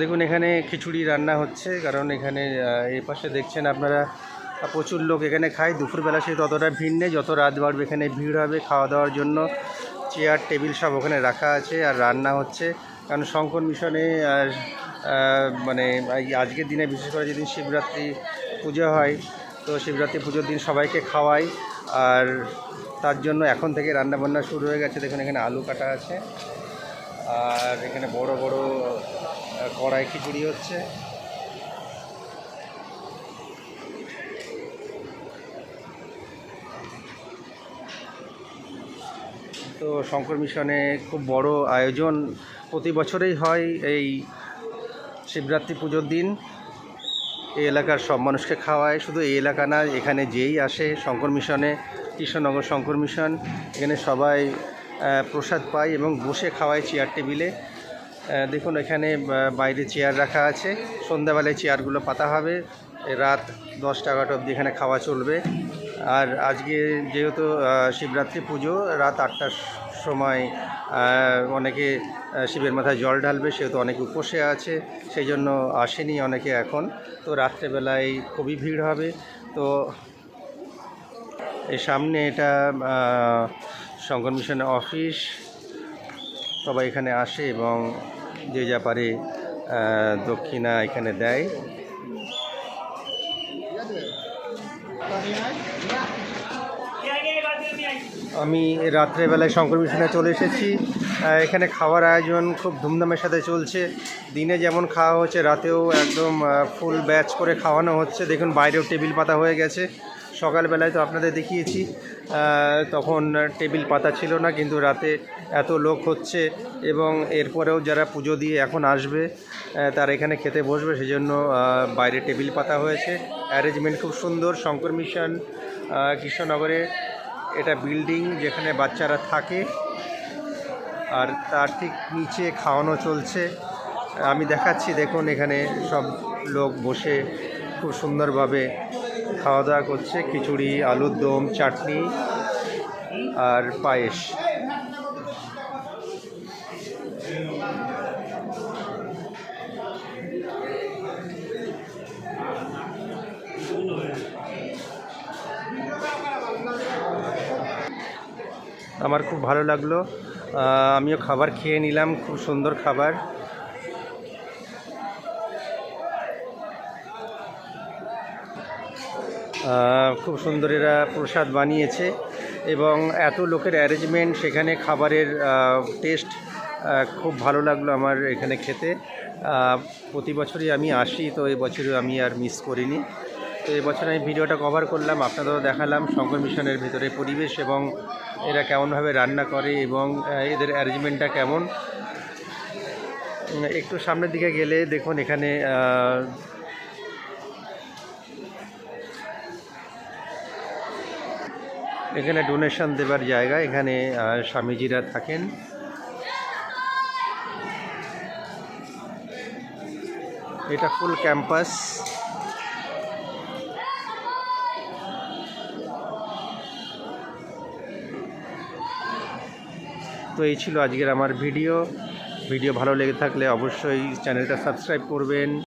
দেখুন, এখানে খিচুড়ি রান্না হচ্ছে, কারণ এখানে এই পাশে দেখছেন আপনারা প্রচুর লোক এখানে খায়। দুপুরবেলা সে ততটা ভিড় নেই, যত রাত বাড়বে এখানে ভিড় হবে খাওয়া দাওয়ার জন্য। চেয়ার, টেবিল সব ওখানে রাখা আছে আর রান্না হচ্ছে। কারণ শঙ্কর মিশনে আর মানে আজকের দিনে বিশেষ করে যেদিন শিবরাত্রি পুজো হয়, তো শিবরাত্রি পুজোর দিন সবাইকে খাওয়াই। আর তার জন্য এখন থেকে রান্না বান্না শুরু হয়ে গেছে। দেখুন, এখানে আলু কাটা আছে। আর এখানে বড় বড় কড়াই খিচুড়ি হচ্ছে। তো শঙ্কর মিশনে খুব বড় আয়োজন প্রতি বছরেই হয় এই শিবরাত্রি পুজোর দিন। এই এলাকার সব মানুষকে খাওয়ায়। শুধু এই এলাকা না, এখানে যেই আসে শঙ্কর মিশনে, কৃষ্ণনগর শঙ্কর মিশন, এখানে সবাই প্রসাদ পায় এবং বসে খাওয়ায় চেয়ার টেবিলে দেখুন, এখানে বাইরে চেয়ার রাখা আছে। সন্ধ্যাবেলায় চেয়ারগুলো পাতা হবে। রাত দশটা, এগারোটা অবধি এখানে খাওয়া চলবে। আর আজকে যেহেতু শিবরাত্রি পুজো, রাত আটটার সময় অনেকে শিবের মাথায় জল ঢালবে, সেহেতু অনেকে উপসে আছে সেই জন্য আসেনি অনেকে এখন। তো রাত্রেবেলায় খুবই ভিড় হবে। তো এই সামনে এটা শঙ্কর মিশনের অফিস, সবাই এখানে আসে এবং যে যা পারে দক্ষিণা এখানে দেয়। আমি রাত্রেবেলায় শঙ্কর মিশনে চলে এসেছি। এখানে খাওয়ার আয়োজন খুব ধুমধামের সাথে চলছে। দিনে যেমন খাওয়া হচ্ছে, রাতেও একদম ফুল ব্যাচ করে খাওয়ানো হচ্ছে। দেখুন, বাইরেও টেবিল পাতা হয়ে গেছে। সকালবেলায় তো আপনাদের দেখিয়েছি তখন টেবিল পাতা ছিল না, কিন্তু রাতে এত লোক হচ্ছে এবং এরপরেও যারা পুজো দিয়ে এখন আসবে তারা এখানে খেতে বসবে, সেজন্য বাইরে টেবিল পাতা হয়েছে। অ্যারেঞ্জমেন্ট খুব সুন্দর, শঙ্কর মিশন কৃষ্ণনগরে এটা বিল্ডিং যেখানে বাচ্চারা থাকে, আর তার ঠিক নিচে খাওয়ানো চলছে। আমি দেখাচ্ছি, দেখুন এখানে সব লোক বসে খুব সুন্দরভাবে খাওয়া দাওয়া করছে, খিচুড়ি, আলুর দম, চাটনি আর পায়েস। আমার খুব ভালো লাগল। আমিও খাবার খেয়ে নিলাম, খুব সুন্দর খাবার। খুব সুন্দর এরা প্রসাদ বানিয়েছে এবং এত লোকের অ্যারেঞ্জমেন্ট সেখানে খাবারের টেস্ট খুব ভালো লাগল আমার এখানে খেতে। প্রতি বছরই আমি আসি, তো এই বছরও আমি আর মিস করিনি। তো এই বছর আমি ভিডিওটা কভার করলাম, আপনাদেরও দেখালাম শঙ্কর মিশনের ভিতরে পরিবেশ এবং এরা কেমনভাবে রান্না করে এবং এদের অ্যারেঞ্জমেন্টটা কেমন। একটু সামনের দিকে গেলে দেখুন এখানে এখানে ডোনেশন দেবার জায়গা, এখানে স্বামীজিরা থাকেন। এটা ফুল ক্যাম্পাস তো এই ছিল আজকের আমার ভিডিও। ভিডিও ভালো লেগে থাকলে অবশ্যই চ্যানেলটা সাবস্ক্রাইব করবেন।